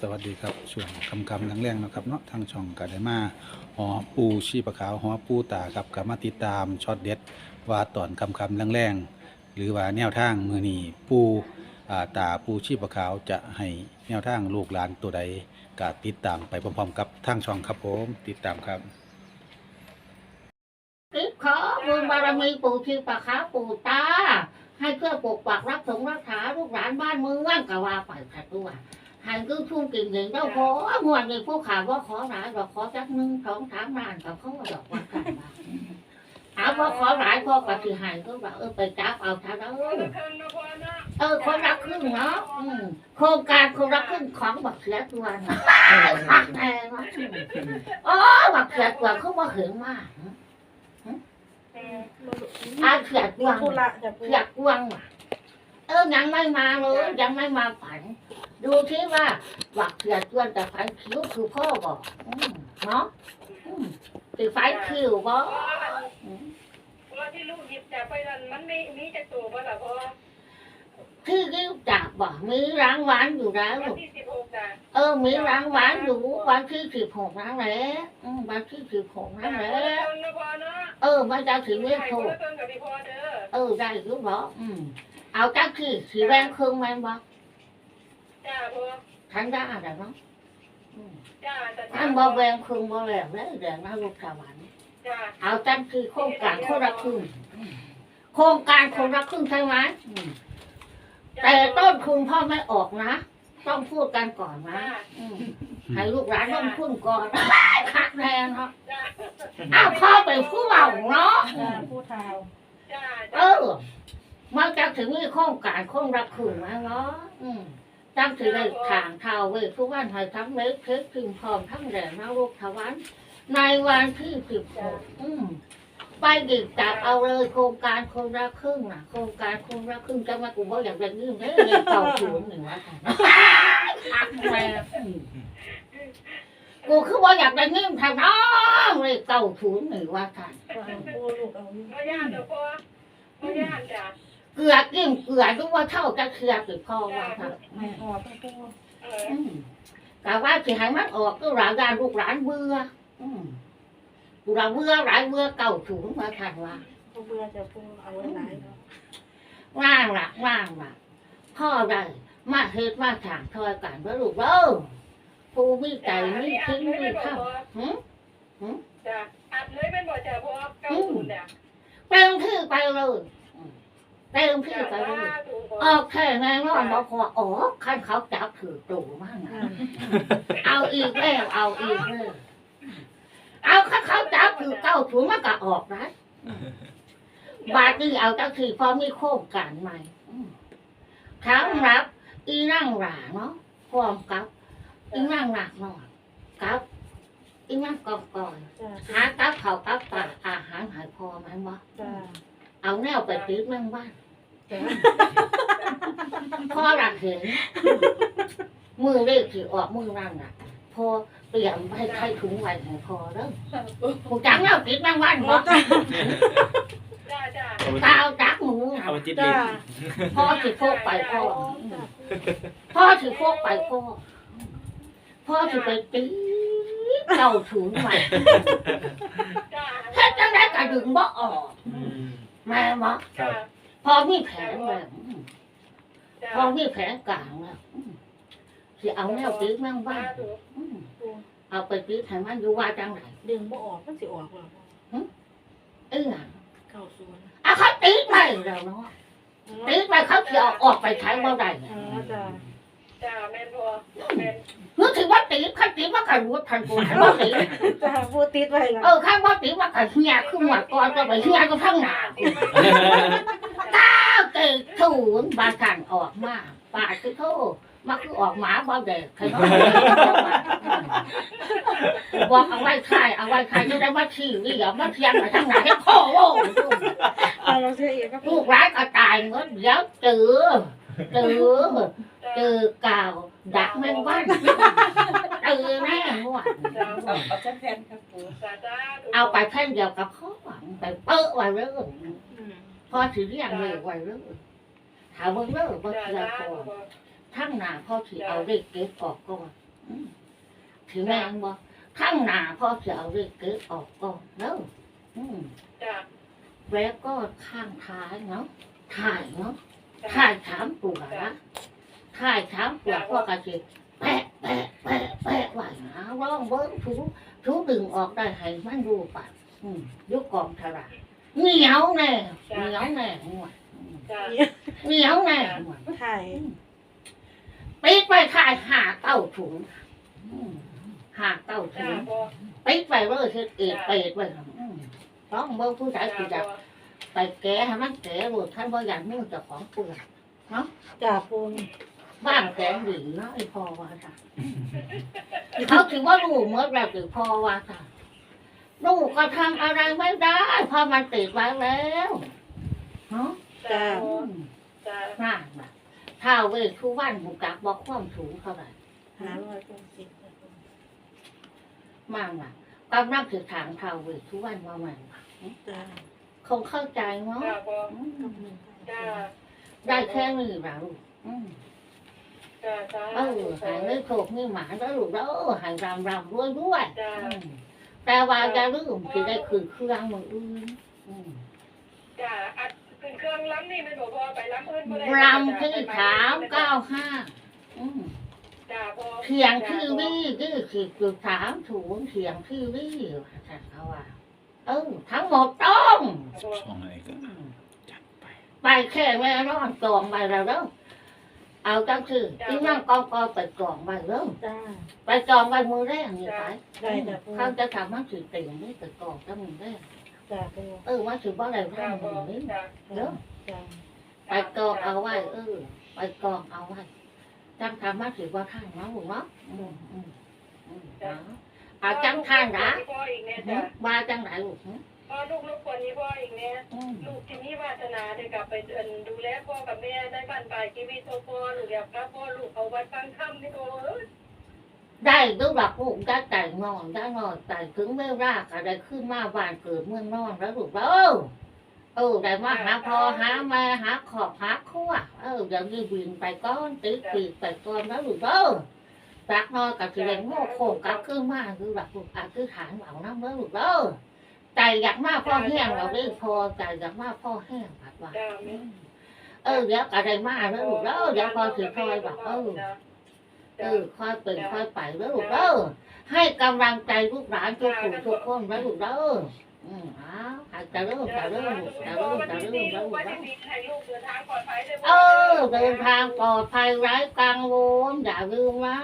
สวัสดีครับช่วงคำคำๆแรงๆนะครับเนาะทางช่องกาไดมาหอปูชีปะขาวหอปูตาครับกับมาติดตามช็อตเด็ดว่าตอนคำคำๆแรงๆหรือว่าแนวทางมือนีปูตาปูชีปะขาวจะให้แนวทางลูกหลานตัวใดก็ติดตามไปพร้อมๆกับทางช่องครับผมติดตามครับคิดขอบุญบารมีปู่ที่ปะขาปู่ตาให้เพื่อปกปักรักสงรักษาลูกหลานบ้านเมืองก็ว่าไปค่ะตัว ห้คือชุ่มกินเงินเจ้าขอหวดในผู้ขาว่าขอหลายดอกขอจักหนึ่งสองสามล้านกับเขาว่าดอกว่ากันว่าเอาว่าขอหลายพอปฏิหารก็ว่าเออไปจับเอาท่าเด้อเออคนรักครึ่งเนาะโครงการคนรักครึ่งของบักเสียตัวนะหักแน่เนาะอ๋อบักเสียตัวเขาว่าเหิงมากอาเขียดวงเขียดวงว่ะเออยังไม่มาเลยยังไม่มาฝัน ดูที่ว่าวักเขียดวงแต่ฝันคิ้วคือพ่อบอกอืมเนาะอืมตีไฟคิ้วบอกอืมเพราะที่ลูกหยิบจับไปนั่นมันไม่มีจะตัวบ่ล่ะพ่อที่ยิ้วจับบอกมีรางวัลอยู่แล้ววันที่สิบหกจ้ะเออมีรางวัลอยู่วันที่สิบหกนั่นแหละอืมวันที่สิบหกนั่นแหละต้นนะพ่อเนาะเออมันจะถึงเวทให้โทคนละต้นกับพี่พ่อเด้อเออได้หรือเปล่าอืมเอาจักที่สีแดงครึ่งแม่นบ อกจ้าพ่อทันได้แต่เนาะอืมจ้าจ้าท่านบ่แวงครึ่งบ่แหลมแล้วแดงนะลูกสวรรค์จ้าเอาจังคือโครงการคนละครึ่งโครงการคนละครึ่งใช่ไหมอืมแต่ต้นทุนพ่อไม่ออกนะ ต้องพูดกันก่อนนะอืมให้ลูกหลานต้องพูดก่อนคักแรงเนาะจ้าอ้าวพ่อเป็นผู้เบาเนาะจ้าผู้เฒ่าจ้าเออมันจะถึงมีโครงการคนละครึ่งไหมเนาะ อืมจังถือได้ทางเท้าเว้ยทุกวันให้ทั้งเล็กเพชรพิมพ์พร้อมทั้งแดงนะลูกทวัน ในวันที่สิบหกอืมไปดิบจับเอาเลยโครงการคนละครึ่งน่ะโครงการคนละครึ่งจะมากูบอกอยากได้ยืมได้เลยเก่าศูนย์หนึ่งว่าค่ะอักแม่อืมกูคือว่าอยากได้ยืมทางน้องเลยเก่าศูนย์หนึ่งว่าค่ะผู้ลูกเอาพ่อย่านเด้อพ่อพ่อย่านจ้า เกลือกินเกลือรู้ว่าเท่าจะเคลียร์สิพ่อว่าค่ะแม่ออกพ่อเอออืมกะว่าสิให้มันออกก็หลานยานลูกหลานเบื่ออืมลูกหลานเบื่อหลายเบื่อเก่าศูนย์ว่าค่ะว่าพ่อเบื่อจะพูดเอาไว้ไหนเนาะว่างละว่างละพ่อได้มาเฮ็ดมาถางทอยกันว่าลูกเด้อผู้มีใจมีทิ้งมีข้าวหึจ้าอัดเลยเป็นบ่จ้าพ่อเก้าศูนย์เนี่ยเต็มที่ไปเลยอืม เต็มที่ไปเลยออกแค่แน่นอนบอกว่าอ๋อขั้นเขาจับถือตูมากนะเอาอีกแล้วเอาอีกแล้วเอาขั้นเขาจับถือเก้าถุงมันก็ออกนะบาทนี้เอาจังคือพอมีโครงการใหม่อืมทั้งรับ อีนั่งหลาเนาะพร้อมกับอีนั่งหนักหน่อยกับอีนั่งกองก่อนจ้าหากับเขาวกับปลาอาหารหายพอไหมวะจ้าเอาแนว ไปติดแม่งบ้านจ้าพ่อหลักเห็นมือเลขที่ออกมือนั่นน่ะพอเตรียมให้ใช้ถุงไว้ให้พอเด้อผูจังแล้วติดแม่งบ้านบ่จ้าจ้าตาเอาจักหมูน่ะเอาไปจิตจ้าลิ้นพ่อสิโคกไปพ่อพ่อสิโคกไปพ่อพ่อสิไปตีเจ้าถุงไว้จ้าแค่จังได้กระดึงบ่ออก อืมแม่บ่จ้าพอมีแผนแล้วจ้าพอมีแผนกลางแล้วอืมสิเอาแนวตีแม่งบ้านอืมเอาไปตีให้มันอยู่ว่าจังไหนดึงบ่ออกมันสิออกหรอเอ้ยน่ะเก้าศูนย์เอาเขาตีไปแล้วเนาะตีไปเขาสิเอาออกไปใช้บ่ได้เนี่ยอ๋อ จ้าจ้าแม่นพอแม่นนึกถึงว่าตีขั้นตีว่ากันรู้ทันกูทันว่าตีจ้าพูดติดไว้แล้วเออข้างว่าตีว่ากันเฮียขึ้นหัวก่อนก็ไปเฮียก็ทั้งหนาก้าวเกิดถูนบางขันออกมาป่าคือโทษมาคือออกหมาบ่เด็กใครบ่เด็กบอกเอาไว้ใครเอาไว้ใครจะได้มาชี้นี่อย่ามาเทียงมาทั้งไหนให้พ่อโว้เอาเราเสียอีกก็ลูกร้านก็ตายเงินเดี๋ยวเจอเจอ เจอกาวดักแมงวันเจอแน่หมดจ้าเอาเอาจักแผ่นครับปูจ้าจ้าเอาไปแค่เดียวกับเขาหวังไปเปิ้ลไว้เรื่องอืมพอถือเรียงเลยไว้เรื่องถามมึงเรื่องว่าจ้าเชื่อจ้าพอถทั้งหนาพ่อถือเอาเลขเก็บออกก่อนอืมถือแม่งบ่ทั้งหนาพ่อถือเอาเลขเก็บออกก่อนเนาะอืมจ้ะแล้วก็ข้างท้ายเนาะถ่ายเนาะจ้ะถ่ายถามตัวนะ ถ่ายถามตัวพ่อกระจิแปะแปะแปะแปะไว้นะร้องเบิ้งถูถูดึงออกได้ให้มันดูปะยกกองทลายเหนียวแน่เหนียวแน่หัวเหนียวแน่หัวถ่ายปิดไปถ่ายหาเก้าถุงหาเก้าถุงปิดไปเลยคือเอกเปิดไว้ต้องเบิ้งผู้ชายคือจะจ้ะพ่อไปแก้ให้มันแก้หลุดท่านบ่อยากมุ่งเจ้าของเปลือกจ่าปู บ้านแสนหลีเนาะไอ้พ่อว่าค่ะเขาถือว่าลูกเมื่อแบบถือพ่อว่าค่ะลูกก็ทำอะไรไม่ได้เพราะมันติดไว้แล้วเนาะจ้ะอืพ่อมจ้ะน่าแบบถ้าเวททุกวันบุกกักบอกความสูงเท่าไหร่หาร้อยปูสิบมากน่ะกำลังถือถางเท่าเวททุกวันมาใหม่ว่ะจ้าคงเข้าใจเนาะจ้ะพ่ออืมจ้ะได้แค่นี้ล่ะลูกอืม จ้ะจ้ะเออหายไม่โขกไม่หมาแล้วลูกแล้วหายรำรำด้วยด้วยจ้ะอืมแต่ว่าจะลืมคือได้คืนเครื่องมืออื่นอืมจ้ะอัดขึ้นเครื่องล้ำนี่มันบอกว่าไปล้ำอื่นบ่ได้รำที่สามเก้าห้าอืม จ้ะพ่อเขียงทีวีที่สิบจุดสามศูนย์เขียงทีวีค่ะเขาว่าเออทั้งหมดต้องพ่อช่องอะไรก็อืมจัดไป ไปแค่แม่นอนกองไปแล้วเด้อ เอาจังคือที่นั่งกองกองไปกองไปเด้อจ้าไปจองไปมือแรกนี่ไปได้จ้าปูเขาจะทำมันถือเตียงนี่ไปกองกันมือแรกจ้าปูเออว่าถือว่าอะไรจ้ะทำพ่อมือนี้จ้ะเด้อจ้าไปกองเอาไว้เออไปกองเอาไว้จังทำมาถือว่าท่านเนาะลูกเนาะอืมอืมอืมเนาะเอาจังท่านนะพ่ออีกเนี่ยจ้ะว่าจังไหนลูกหึพ่อลูกลูกคนนี้พ่ออีกเนี่ยอืม ลูกที่มีวาสนาได้กลับไปเดินดูแลพ่อกับแม่ได้บ้านปลายชีวิตพ่อพ่อลูกอยากรับพ่อลูกเอาไว้ฟังค่ำนี่โอ้ยได้ดูหลักลูกได้แต่นอนได้นอนแต่ถึงเมื่อรากอะไรขึ้นมาบ้านเกิดเมืองนอนแล้วลูกเออเออได้มาหาพ่อหาแม่หาขอบหาขั้วเออเดี๋ยวนี้บินไปก้อนติดปีกไปก้อนแล้วลูกเออรักนอนกับสิเรนโง่โค้งกลับขึ้นมาคือหลักลูกอาคือฐานเหล่าน้ำแล้วลูกเออ ใจอยากมาพ่อแห้งเราได้พอใจอยากมาพ่อแห้งผัดว่า จ้าแม่เออเดี๋ยวอะไรมาแล้วลูกเออเดี๋ยวพอถือคอยบอกเออ เออค่อยเป็นค่อยไปแล้วลูกเด้อให้กำลังใจลูกหลานทุกคนทุกคนแล้วลูกเด้ออืมเอ้าวให้จะเริ่มจะเริ่มจะเริ่มจะเริ่มแล้วลูกว่าเด้จะอมีให้ลูกเดินทางปลอดภัยได้เออเดินทางปลอดภัยไร้กังวลอย่าลืมนะ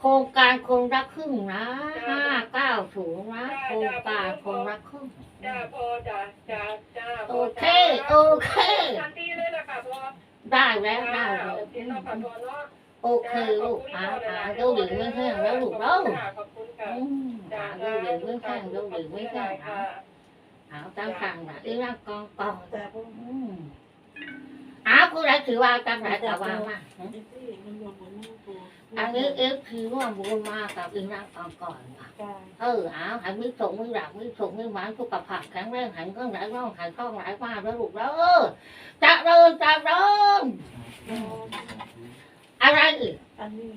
โครงการคนรักครึ่งนะห้าเก้าถูงนะโครงการคนรักครึ่งจ้าพอจ้าจ้าจ้าโอเคโอเคทันทีเลยละค่ะพอได้แล้วได้แล้วโอเคลูกหาหาเดี๋ยวดื่มไม่แห้งแล้วลูกเด้อขอบคุณค่ะหาเดี๋ยวดื่มไม่แห้งเดี๋ยวดื่มไม่แห้งนะเอาตั้งสั่งนะอีร่างกองกองจ้าอืมอ้าวผู้ใดถือว่าตั้งไหนแต่ว่ามา ไอ้ที่มันรวมกันนี่ปู อันนี้เอฟคือร่วมบุญมากับอีร่างกองก่อนว่ะจ้าเอออ้าวหันมือส่งมือหลักมือส่งมือหวานสุขภาพแข็งแรงหันก็ไหลร่องหันข้องไหลมาแล้วลูกแล้วเออจะเริ่มจะเริ่มอะไรอีกอันนี้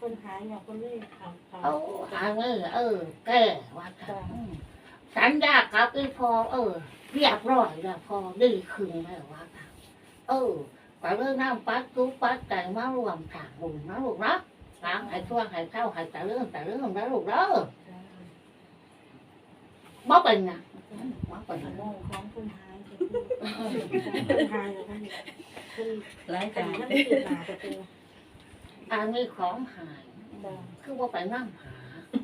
คนหายเนี่ยคนเล่ทำทำเอาอันนี้เออแก้ว่าจะอืมสัญญากับอีพอเออ เรียบร้อยแล้วพอดีคืนแล้วว่าจะเออก็เรื่องน้ำปัดทุกปัดแต่มารวมถางบุญนะลูกนะ น้ำให้ช่วงให้เข้าให้แต่เรื่องแต่เรื่องนะลูกเด้อบ่เป็นนะบ่เป็นอันนะโม่ของคนหายคนหายแล้วคนคนหลายแต่ตานั่นคือหนาแต่ปูอันนี้ของหายจ้าคือว่าไปนั่งหา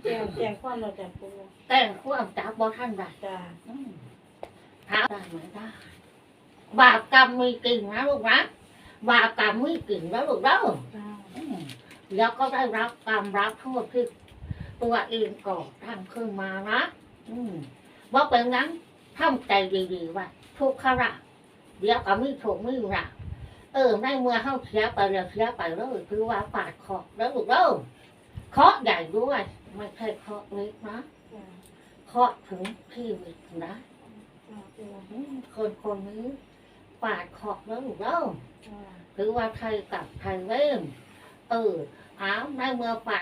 แจ้งแจ้งความเราจ้าปูแต่งความจับบ่ท่านได้จ้าอืมถามได้ไหมได้บาปกรรมมีกลิ่นนะลูกนะบาปกรรมมีกลิ่นนะลูกเด้อจ้าอืม แล้วก็ได้รับกรรมรับโทษที่ตัวเองก่อทำขึ้นมานะ อืมว่าเป็นนั้นทำใจดีๆว่าทุกขระเดี๋ยวก็ไม่ถูกไม่ระเออในเมื่อเข้าเสียไปแล้วเสียไปแล้วคือว่าปาดคอแล้วลูกเด้อเคาะใหญ่ด้วยไม่ใช่เคาะเล็กนะจ้าเคาะถึงที่วิตนะจ้าปูอืมคนคนนี้ปาดคอแล้วลูกเด้อจ้าหรือว่าไทยกับไทยเว้นเออ เอาในเมื่อฝ่า